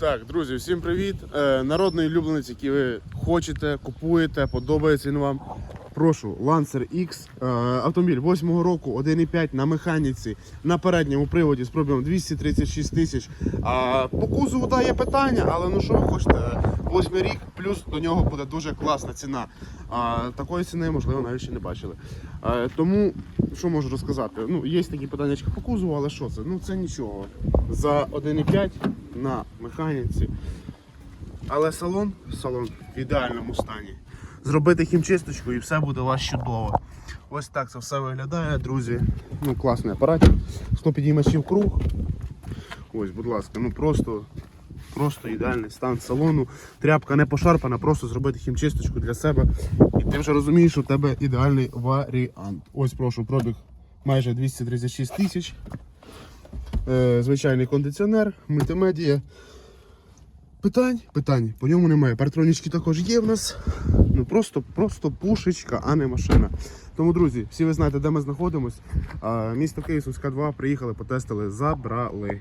Так, друзі, всім привіт. Е, народний улюбленець, який ви хочете, купуєте, подобається він вам. Прошу, Lancer X, е, автомобіль 8 року, 1,5 на механіці, на передньому приводі з пробігом 236 тисяч. По кузову да, є питання, але ну що ви хочете, 8 рік, плюс до нього буде дуже класна ціна. А, такої ціни, можливо, навіть ще не бачили. Е, тому, що можу розказати? Ну, є такі питання по кузову, але що це? Ну це нічого. За 1,5 на механіці. Але салон, салон в ідеальному стані. Зробити хімчисточку і все буде у вас чудово. Ось так це все виглядає, друзі. Ну, класний апарат. 100 підіймачів круг. Ось, будь ласка, ну просто, просто ідеальний стан салону. Тряпка не пошарпана, просто зробити хімчисточку для себе. Ти вже розумієш, що у тебе ідеальний варіант. Ось прошу, пробіг майже 236 тисяч. Е, звичайний кондиціонер, мультимедія. Питань, питань по ньому немає. Партронічки також є в нас. Ну просто, просто пушечка, а не машина. Тому, друзі, всі ви знаєте, де ми знаходимось. Місто Київ, Сумська 2, приїхали, потестили, забрали.